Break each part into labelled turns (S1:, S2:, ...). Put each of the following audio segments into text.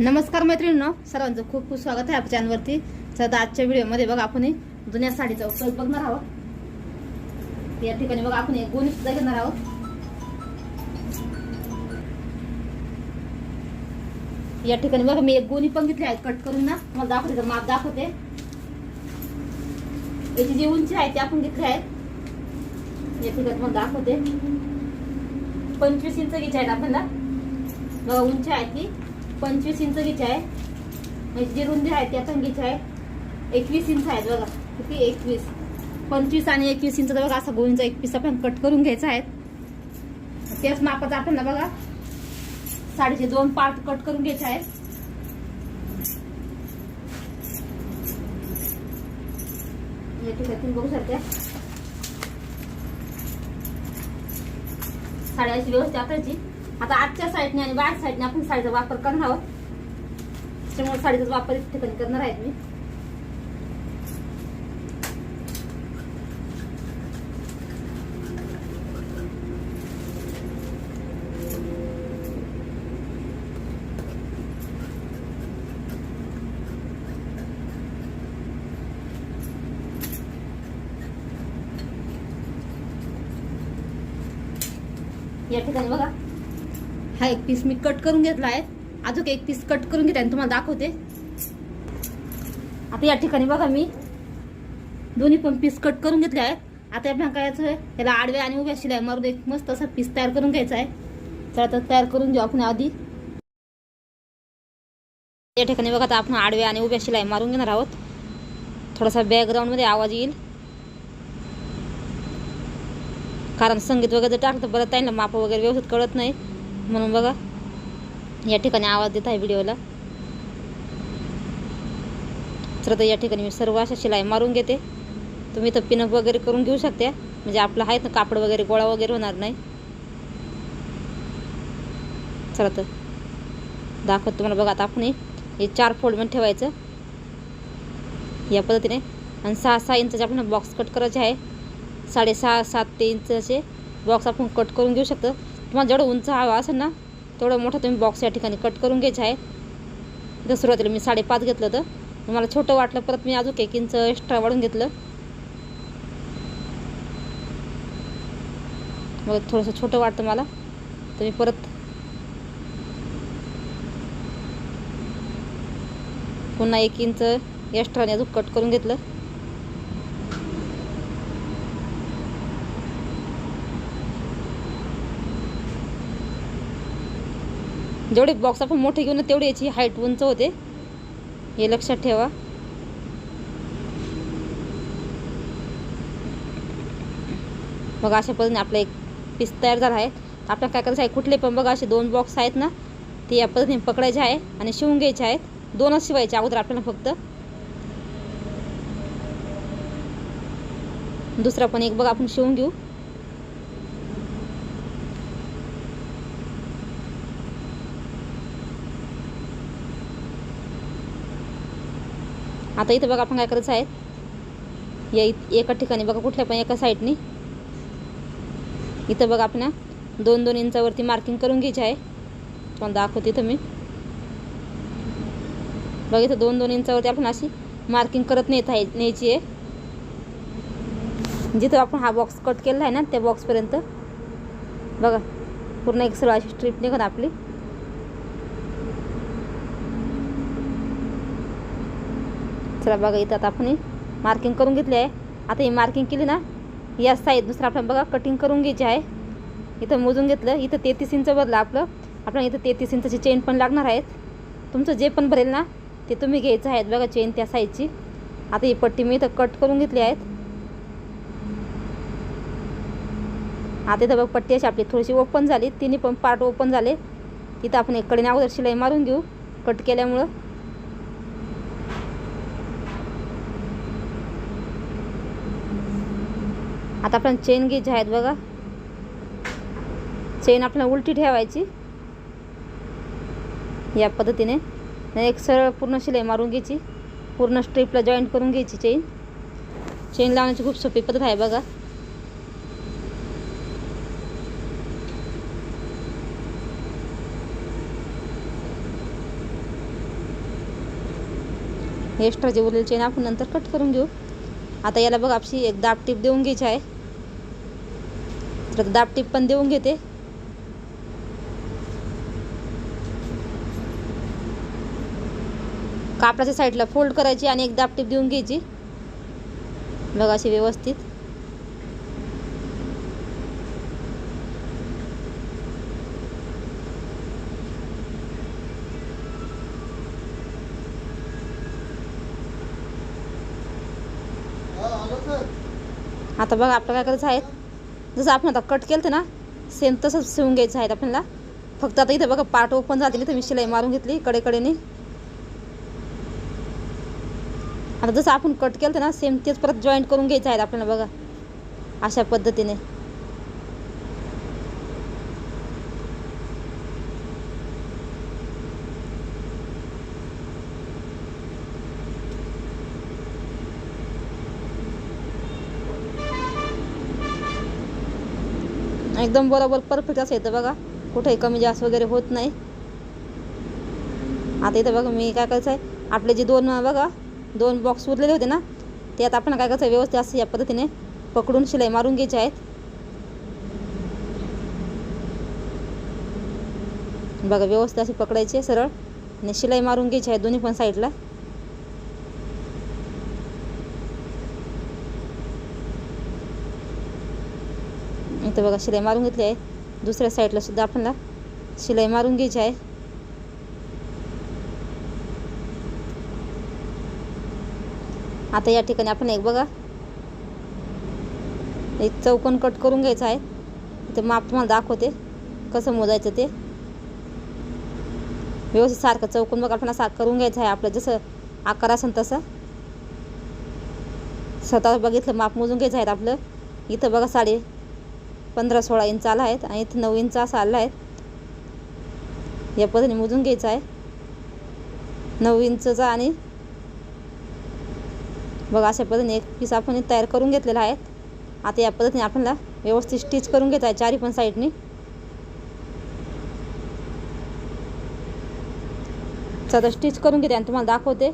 S1: नमस्कार मैत्रिणींनो सर्वांचं खूप खूप स्वागत आहे आपल्या चॅनलवरती. तर आजच्या व्हिडिओमध्ये बघा आपण जुन्या साडीचा उपयोग बघणार आहोत. या ठिकाणी बघा आपण एक गोणी सुद्धा घेणार आहोत. या ठिकाणी बघा मी एक गोणी पण घेतली आहे कट करून ना. मला दाखवते तर माप दाखवते. याची जी उंची आहे ती आपण घेतली आहे. या ठिकाणी मला दाखवते. पंचवीस इंच घ्यायची आपण आपल्याला बघा उंची आहे ती. पंचवीस इंच घ्यायची आहे. म्हणजे जी रुंदी आहे त्या पण घ्यायची आहे. एकवीस इंच आहेत बघा. किती? एकवीस. पंचवीस आणि एकवीस इंच बघा असा गोळींचा एक पीस आपण कट करून घ्यायचा आहे. त्याच मापाचा ना बघा साडीचे दोन पार्ट कट करून घ्यायचे आहेत. तुम्ही बघू शकते. साड्याची अशी करायची आता आजच्या साईडने आणि बाहेर साईडने आपण साडीचा वापर करणार आहोत. त्याच्यामुळे साडीचा वापर इथे ठिकाणी करणार आहेत मी. या ठिकाणी बघा. हा एक पीस मी कट करून घेतला आहे. अजून एक पीस कट करून घेते आणि तुम्हाला दाखवते. आता या ठिकाणी बघा मी. दोन्ही पण पीस कट करून घेतले आहेत. आता आपण करायचं आहे त्याला आडव्या आणि उभ्या शिलाय मारून एक मस्त असा पीस तयार करून घ्यायचा आहे. तर आता तयार करून घेऊ आपण आधी. या ठिकाणी बघा आता आपण आडव्या आणि उभ्या शिलाई मारून घेणार आहोत. थोडासा बॅकग्राऊंडमध्ये आवाज येईल. कारण संगीत वगैरे टाकतं बरं त्यांना माप वगैरे व्यवस्थित कळत नाही. म्हणून बघा या ठिकाणी आवाज देत आहे व्हिडिओला. तर या ठिकाणी मी सर्व अशा शिलाई मारून घेते. तुम्ही तर पिनअप वगैरे करून घेऊ शकता म्हणजे आपलं आहेत ना कापड वगैरे गोळा वगैरे होणार नाही. चला तर. दाखवत तुम्हाला बघा आता आपण हे- चार फोल्डमध्ये ठेवायचं. या पद्धतीने. आणि सहा सहा इंचाचे आपण बॉक्स कट करायचे आहे साडेसहा सात ते इंचाचे बॉक्स आपण कट करून घेऊ शकतो. तुम्हाला जेवढं उंच हवा असेल ना तेवढं मोठा तुम्ही बॉक्स या ठिकाणी कट करून घ्यायचा आहे. जर सुरुवातीला मी साडेपाच घेतलं तर मला छोटं वाटलं परत मी अजून एक इंच एक्स्ट्रा वाढून घेतलं. मग थोडंसं छोटं वाटतं मला. तर मी परत पुन्हा एक इंच एक्स्ट्राने अजून कट करून घेतलं. जेवढे बॉक्स आपण मोठे घेऊन तेवढी याची हाईट उंच होते. हे लक्षात ठेवा. बघा अशा पद्धतीने आपला एक पीस तयार झाला आहे. आपल्याला काय करायचं आहे कुठले पण बघा असे दोन बॉक्स आहेत ना ते या पद्धतीने पकडायचे आहे आणि शिवून घ्यायचे आहेत. दोनच शिवायचे अगोदर आपल्याला फक्त. दुसरा पण एक बघा आपण शिवून घेऊ. आता इथं बघा आपण काय करायचं आहे. या इत एका ठिकाणी बघा कुठल्या पण एका साईडनी. इथं बघा आपण दोन दोन इंचावरती मार्किंग करून घ्यायची आहे. तुम्हाला दाखवते इथं मी. बघा इथं दोन दोन इंचावरती आपण अशी मार्किंग करत नेत आहे न्यायची आहे. जिथं आपण हा बॉक्स कट केलेला आहे ना त्या बॉक्सपर्यंत बघा पूर्ण एक सरळ अशी स्ट्रीप निघत आपली. चला बघा इथं आता आपण मार्किंग करून घेतली आहे. आता ही मार्किंग केली ना या साईड दुसरं आपल्याला बघा कटिंग करून घ्यायची आहे. इथं मोजून घेतलं इथं तेहतीस इंच भरलं आपलं. आपल्याला इथं तेहतीस इंचाची चेन पण लागणार आहेत. तुमचं जे पण भरेल ना ते तुम्ही घ्यायचं आहेत बघा चेन त्या साईजची आता ही पट्टी मी इथं कट करून घेतली आहेत. आता इथं बघ पट्टी अशी आपली थोडीशी ओपन झाली तिन्ही पण पार्ट ओपन झाले. इथं आपण एक कडे अगोदर शिलाई मारून घेऊ. कट केल्यामुळं आता आपण चेन घ्यायची आहेत बघा. चेन आपल्याला उलटी ठेवायची. या पद्धतीने. एक सरळ पूर्ण शिलाई मारून घ्यायची. पूर्ण स्ट्रीपला जॉईंट करून घ्यायची चेन चेन लावण्याची खूप सोपी पद्धत आहे बघा. एक्स्ट्राची उरलेली चेन आपण नंतर कट करून घेऊ. आता याला बघा आपशी एक दाब टीप देऊन घ्यायची आहे. तर दाब पण देऊन घेते. कापडाच्या साईडला फोल्ड करायची आणि एक दापटीप देऊन घ्यायची. बघा अशी व्यवस्थित. आता बघा आपलं काय करायचं आहे. जसं आपण आता कट केलं ना सेम तसंच शिवून घ्यायचं आहे आपल्याला. फक्त आता इथं बघा पार्ट ओपन झाली तर मी शिलाई मारून घेतली कडेकडेने. आता जसं आपण कट केलं ना सेम तेच परत जॉईंट करून घ्यायचं आहे आपल्याला बघा अशा पद्धतीने. एकदम बरोबर परफेक्ट असं येतं बघा. कुठेही कमी जास्त वगैरे होत नाही. आता इथं बघा मी काय करायचं आहे आपले जे दोन बघा दोन बॉक्स उरलेले होते ना ते आता आपण काय करायचं आहे व्यवस्थित असं या पद्धतीने पकडून शिलाई मारून घ्यायचे आहेत. बघा व्यवस्थित अशी पकडायची सरळ. आणि शिलाई मारून घ्यायची आहे दोन्ही पण साईडला इथं बघा शिलाई मारून घेतली आहे. दुसऱ्या साईडला सुद्धा आपल्याला शिलाई मारून घ्यायची आहे. आता या ठिकाणी आपण एक बघा. एक चौकोन कट करून घ्यायचा आहे. ते माप तुम्हाला दाखवते. कसं मोजायचं ते. व्यवस्थित सारखं चौकोन बघा आपण सारखं करून घ्यायचं आहे. आपलं जसं आकार असेल तसं. स्वतः बघितलं माप मोजून घ्यायचं आहे आपलं. इथं बघा साडे. पंधरा सोळा इंच आला आहेत आणि इथं नऊ इंच असं आला आहे. या पद्धतीने मोजून घ्यायचं आहे. नऊ इंचचा आणि बघा अशा पद्धतीने एक पीस आपण तयार करून घेतलेला आहे. आता या पद्धतीने आपल्याला व्यवस्थित स्टिच करून घेत आहे चारी पण साईडनी चला स्टिच करून घेते आणि तुम्हाला दाखवते.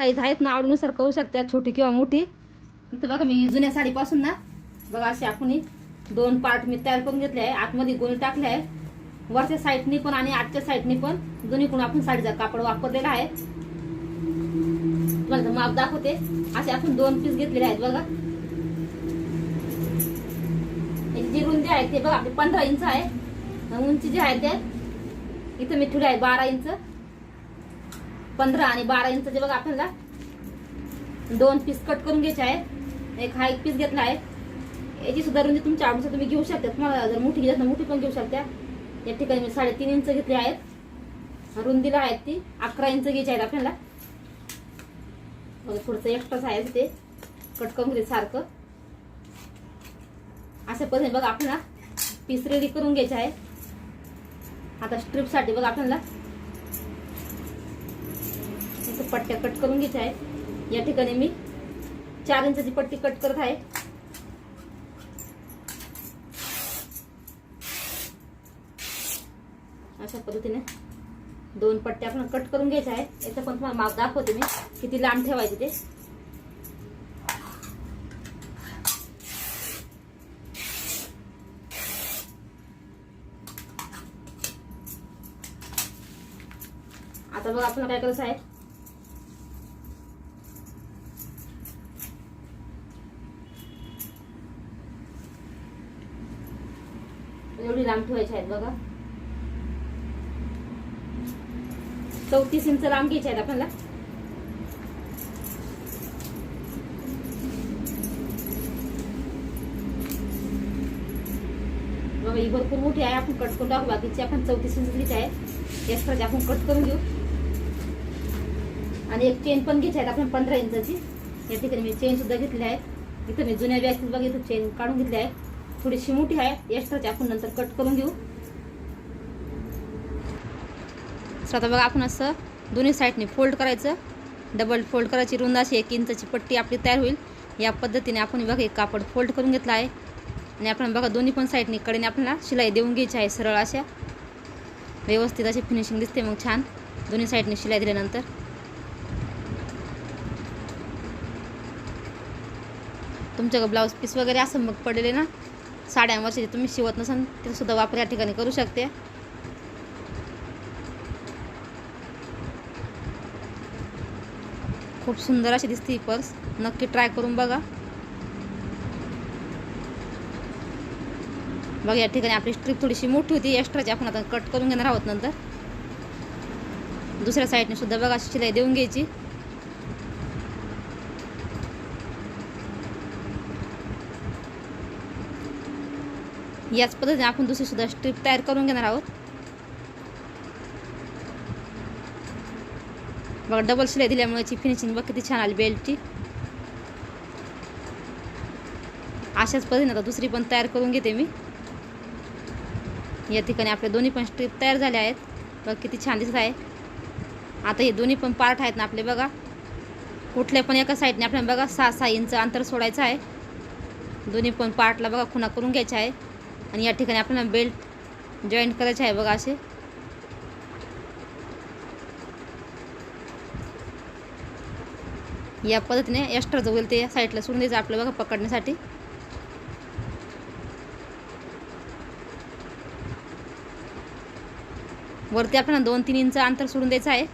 S1: साईज आहेत ना आवडीनुसार करू शकतात छोटी किंवा मोठी. तर बघा मी जुन्या साडीपासून ना बघा असे आपण दोन पार्ट मी तयार करून घेतले आहे. आतमध्ये गोणी टाकले आहे. वरच्या साईडनी पण आणि आजच्या साईडनी पण दोन्हीकडून आपण साडीचा कापड वापरलेला आहे. तुम्हाला माप दाखवते. असे आपण दोन पीस घेतलेले आहेत बघा. जी रुंदी आहे ते बघा आपली पंधरा इंच आहे. उंची जी आहे ते इथं मी ठेवली आहे बारा इंच. पंधरा आणि बारा इंचचे बघा आपल्याला. दोन पीस कट करून घ्यायचे आहे एक हा एक पीस घेतला आहे. याची सुद्धा रुंदी तुमच्या आवडीचं तुम्ही घेऊ शकता. तुम्हाला जर मोठी घेत मोठी पण घेऊ शकता. या ठिकाणी मी साडेतीन इंच घेतली आहेत. रुंदीला आहेत ती. अकरा इंच घ्यायची आहेत आपल्याला. बघा, थोडंसं एक्स्ट्राच आहे ते. कट करून घेत सारखं. अशा पद्धतीने बघा आपल्याला पीस रेडी करून घ्यायचे आहे आता स्ट्रीपसाठी बघा आपल्याला. असं पट्ट्या कट करून घेत आहे. या ठिकाणी मी चार इंचाची पट्टी कट करत आहे. अशा पद्धतीने दोन पट्ट्या आपण कट करून घ्यायच्या आहे याचा पण तुम्हाला माप दाखवते मी. किती लांब ठेवायचे ते. आता बघा आपण काय करायचं आहे. एवढी लांब ठेवायची आहेत बघा चौतीस इंच लांब घ्यायचे आहेत आपल्याला बघा ही भरपूर मोठी आहे आपण कट करून टाकू बाकीची आपण चौतीस इंच घ्यायची आहे एक्स्ट्राची आपण कट करून घेऊ आणि एक चेन पण घ्यायची आहे आपण पंधरा इंचाची या ठिकाणी मी चेन सुद्धा घेतली आहे इथं मी जुन्या बॅग बघा इथं चेन काढून घेतली आहे थोडीशी मोठी आहे. एक्स्ट्राची आपण नंतर कट करून घेऊ. तर आता बघा आपण असं दोन्ही साईडने फोल्ड करायचं. डबल फोल्ड करायची रुंद अशी एक इंचाची पट्टी आपली तयार होईल. या पद्धतीने आपण बघा एक कापड फोल्ड करून घेतला आहे. आणि आपण बघा दोन्ही पण साईडने कडेने आपल्याला शिलाई देऊन घ्यायची आहे सरळ अशा. व्यवस्थित अशी फिनिशिंग दिसते मग छान. दोन्ही साईडने शिलाई दिल्यानंतर. तुमच्याकडे ब्लाऊज पीस वगैरे असं मग पडलेले ना? साड्यांवरचे जे तुम्ही शिवत नसाल ते सुद्धा वापर या ठिकाणी करू शकते. खूप सुंदर अशी दिसते ही पर्स. नक्की ट्राय करून बघा. बघा या ठिकाणी आपली स्ट्रीप थोडीशी मोठी होती. एक्स्ट्राची आपण आता कट करून घेणार आहोत नंतर. दुसऱ्या साईडने सुद्धा बघा अशी शिलाई देऊन घ्यायची. याच पद्धतीने आपण दुसरीसुद्धा स्ट्रीप तयार करून घेणार आहोत. बघा डबल शिलाई दिल्यामुळे फिनिशिंग बघ किती छान आली बेल्टची अशाच पद्धतीने आता दुसरी पण तयार करून घेते मी. या ठिकाणी आपल्या दोन्ही पण स्ट्रीप तयार झाल्या आहेत. बघ किती छान दिसत आहे. आता हे दोन्ही पण पार्ट आहेत ना आपले बघा. कुठल्या पण एका साईडने आपल्याला बघा सहा सहा इंच अंतर सोडायचं आहे. दोन्ही पण पार्टला बघा खुणा करून घ्यायचा आहे. आणि या ठिकाणी आपल्याला बेल्ट जॉईंट करायचे आहे बघा असे या पद्धतीने एक्स्ट्रा जो होईल ते या साईडला सोडून द्यायचं आपलं बघा पकडण्यासाठी. वरती आपल्याला दोन तीन इंच अंतर सोडून द्यायचं आहे.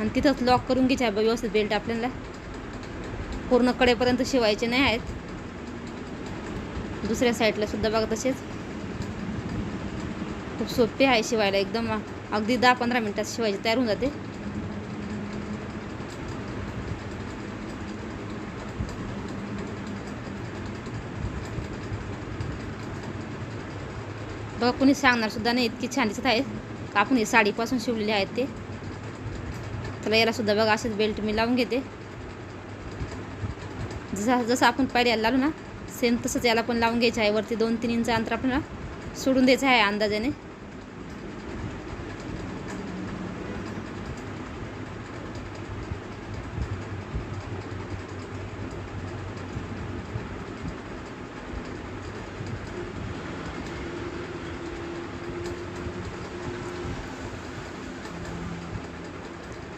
S1: आणि तिथंच लॉक करून घ्यायचं आहे व्यवस्थित बेल्ट आपल्याला. पूर्ण कडेपर्यंत शिवायचे नाही आहेत. दुसऱ्या साईडला सुद्धा बघा तसेच. खूप सोपे आहे शिवायला एकदम. अगदी दहा पंधरा मिनटात शिवायची तयार होऊन जाते. बघा कोणी सांगणार सुद्धा नाही इतकी छान दिसत आहेत आपण हे साडीपासून शिवलेले आहेत ते. त्याला याला सुद्धा बघा असेच बेल्ट मी लावून घेते. जसा जसं आपण पायऱ्याला लावू लावलो ना सेम तसंच याला पण लावून घ्यायचं आहे. वरती दोन तीन इंच अंतर आपल्याला सोडून द्यायचं आहे अंदाजाने.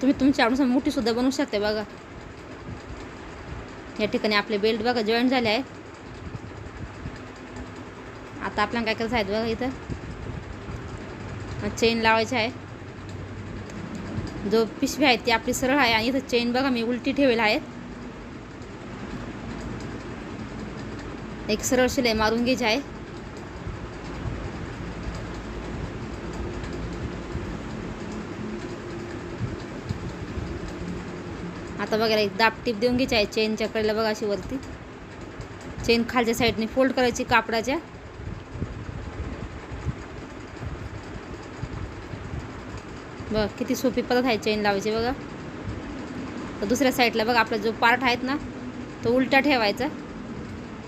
S1: तुम्ही तुमच्या आवडीनुसार मोठीसुद्धा बनवू शकता बघा. या ठिकाणी आपले बेल्ट बघा जॉईंट झाले आहे. आता आपल्याला काय करायचं आहे बघा इथं. चेन लावायची आहे. जो पिशवी आहे ती आपली सरळ आहे आणि इथं चेन बघा मी उलटी ठेवेल आहे. एक सरळ शिलाई मारून घ्यायची आहे. आता बघायला एक दाब टीप देऊन घ्यायची आहे चेनच्या कडेला बघा अशी वरती. चेन खालच्या साईडने फोल्ड करायची कापडाच्या. बघ किती सोपी पद्धत आहे चेन लावायची बघा. तर दुसऱ्या साईडला बघा आपला जो पार्ट आहेत ना तो उलटा ठेवायचा.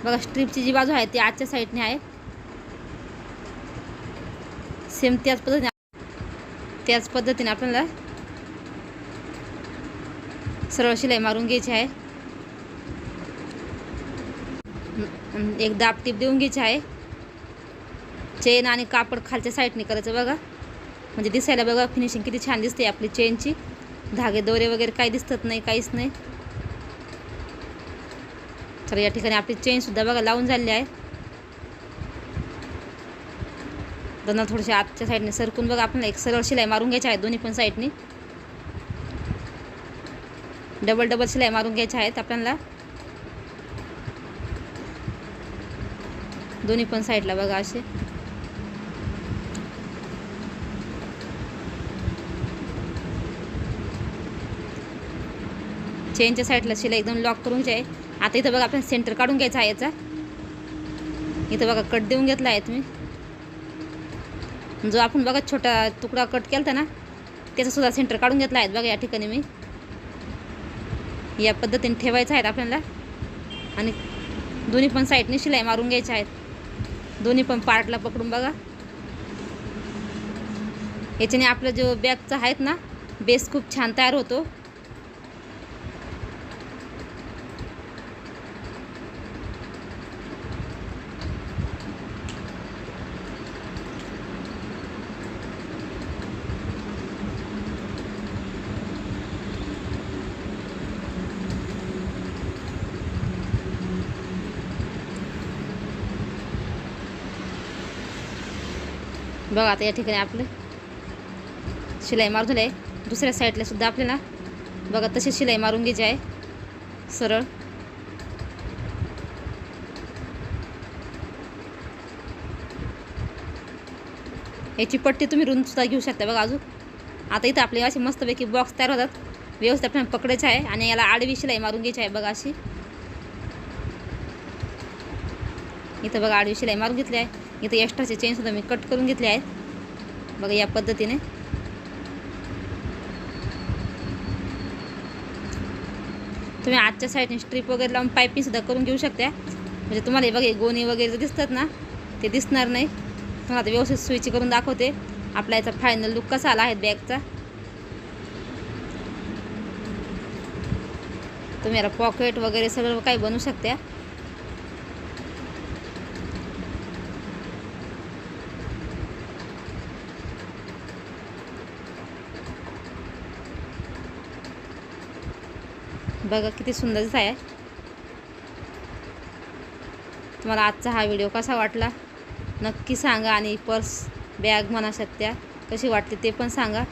S1: बघा स्ट्रीपची जी बाजू आहे ती आजच्या साईडने आहे. सेम त्याच पद्धतीने त्याच पद्धतीने आपल्याला सरळ शिलाई मारून घ्यायची आहे. एक दाब टीप देऊन घ्यायची आहे. चेन आणि कापड खालच्या साईडने करायचं बघा. म्हणजे दिसायला बघा फिनिशिंग किती छान दिसते आपली चेनची धागे दोरे वगैरे काही दिसत नाही काहीच नाही. तर या ठिकाणी आपली चेनसुद्धा बघा लावून झालेली आहे. त्यांना थोडीशी आतच्या साईडने सरकून बघा आपल्याला एक सरळ शिलाई मारून घ्यायची आहे दोन्ही पण साईडनी डबल डबल शिलाई मारून घ्यायच्या आहेत आपल्याला. दोन्ही पण साईडला बघा असे. चेनच्या साईडला शिलाई एकदम लॉक करून घ्याय. आता इथं बघा आपल्याला सेंटर काढून घ्यायचा आहे याचा. इथं बघा कट देऊन घेतला आहे तुम्ही. जो आपण बघा छोटा तुकडा कट केला होता ना त्याचासुद्धा सेंटर काढून घेतला आहे. बघा या ठिकाणी मी. या पद्धतीने ठेवायचं आहेत आपल्याला. आणि दोन्ही पण साईडने शिलाई मारून घ्यायच्या आहेत. दोन्ही पण पार्टला पकडून बघा. याच्याने आपलं जो बॅगचा आहेत ना बेस खूप छान तयार होतो. बघा आता या ठिकाणी आपलं शिलाई मारून झालं आहे. दुसऱ्या साईडला सुद्धा आपल्याला बघा तशी शिलाई मारून घ्यायची आहे. सरळ. याची पट्टी तुम्ही रुंदसुद्धा घेऊ शकता बघा अजून. आता इथं आपले असे मस्तपैकी बॉक्स तयार होतात. व्यवस्थित आपल्याला पकडायचं आहे आणि याला आडवी शिलाई मारून घ्यायची आहे बघा अशी. इथं बघा आडवी शिलाई मारून घेतली आहे. इथं एक्स्ट्राचे चेनसुद्धा मी कट करून घेतले आहेत. बघा या पद्धतीने. तुम्ही आजच्या साईडने स्ट्रीप वगैरे लावून पायपिंगसुद्धा करून घेऊ शकता. म्हणजे तुम्हाला हे बघा गोणी वगैरे जे दिसतात ना ते दिसणार नाही. तुम्हाला आता व्यवस्थित स्विच करून दाखवते. आपला याचा फायनल लुक कसा आला आहे बॅगचा तुम्ही याला पॉकेट वगैरे सगळं काही बनवू शकता. बघा किती सुंदर दिसत आहे. तुम्हाला आजचा हा व्हिडिओ कसा वाटला? नक्की सांगा आणि पर्स बॅग म्हणा शकत्या कशी वाटली ते पण सांगा.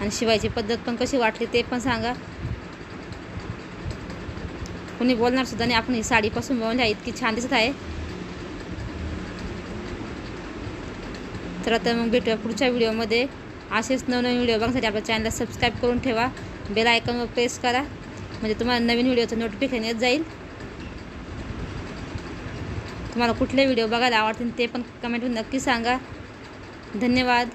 S1: आणि शिवायची पद्धत पण कशी वाटली ते पण सांगा. कुणी बोलणार सुद्धा नाही आपण ही साडीपासून बनवली आहे इतकी छान दिसत आहे. तर आता मग भेटूया पुढच्या व्हिडिओमध्ये असेच नवनवीन व्हिडिओ बघण्यासाठी आपल्या चॅनलला सबस्क्राईब करून ठेवा. बेल आयकॉनवर प्रेस करा. म्हणजे तुम्हाला नवीन व्हिडिओचं नोटिफिकेशन येत जाईल. तुम्हाला कुठले व्हिडिओ बघायला आवडतील ते पण कमेंटमध्ये नक्की सांगा. धन्यवाद.